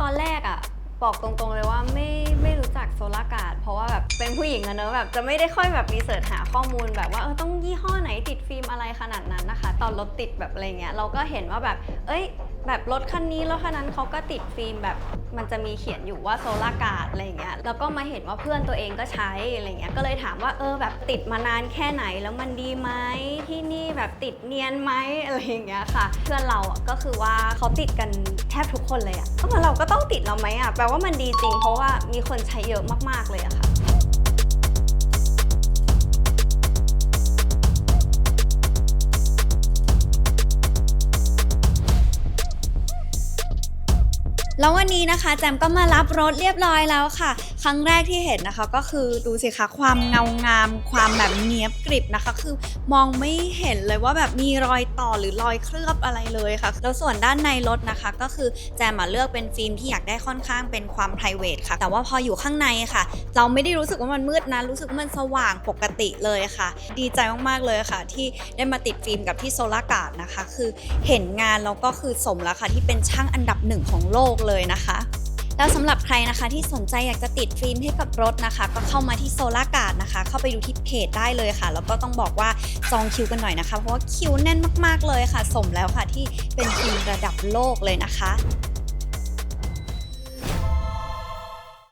ตอนแรกอะบอกตรงๆเลยว่าไม่ไม่รู้จัก หญิงอะเนอะแบบจะไม่ได้ค่อยแบบรีเสิร์ชหาข้อมูลแบบว่าเออต้องยี่ห้อไหนติดฟิล์มอะไรขนาดนั้นนะคะ ตอนรถติดแบบอะไรเงี้ยเราก็เห็นว่าแบบ เอ้ย แบบรถคันนี้รถคันนั้นเขาก็ติดฟิล์มแบบมันจะมีเขียนอยู่ว่าโซลาการ์ดอะไรเงี้ยแล้วก็มาเห็นว่าเพื่อนตัวเองก็ใช้อะไรเงี้ยก็เลยถามว่าเออแบบติดมานานแค่ไหนแล้วมันดีไหมที่นี่แบบติดเนียนไหมอะไรอย่างเงี้ยค่ะ เพื่อนเราอะก็คือว่าเขาติดกันแทบทุกคนเลยอะก็เหมือนเราก็ต้องติดเราไหมอะแปลว่ามันดีจริง เพราะว่ามีคนใช้เยอะมากๆเลยอะค่ะ แล้ววันนี้นะคะแจมก็มารับรถเรียบร้อยแล้วค่ะ ครั้งแรกที่เห็นนะคะก็คือดูสิคะความเงางาม ความแบบเนี้ยบกริบนะคะ คือมองไม่เห็นเลยว่าแบบมีรอยต่อหรือรอยเคลือบอะไรเลยค่ะ แล้วส่วนด้านในรถนะคะ ก็คือแจมมาเลือกเป็นฟิล์มที่อยากได้ค่อนข้างเป็นความ p r i v a t ค่ะ แต่ว่าพออยู่ข้างในค่ะ เราไม่ได้รู้สึกว่ามันมืดนะรู้สึกว่ามันสว่างปกติเลยค่ะ ดีใจมากๆเลยค่ะ ที่ได้มาติดฟิล์มกับที่โซลาร์การ์ดนะคะ คือเห็นงานแล้วก็คือสมแล้วค่ะที่เป็นช่างอันดับหนึ่งของโลกเลยนะคะ แล้วสำหรับใครนะคะที่สนใจอยากจะติดฟิล์มให้กับรถนะคะ ก็เข้ามาที่โซลาการ์ดนะคะ เข้าไปดูที่เพจได้เลยค่ะ แล้วก็ต้องบอกว่าจองคิวกันหน่อยนะคะ เพราะว่าคิวแน่นมากๆเลยค่ะ สมแล้วค่ะที่เป็นฟิล์มระดับโลกเลยนะคะ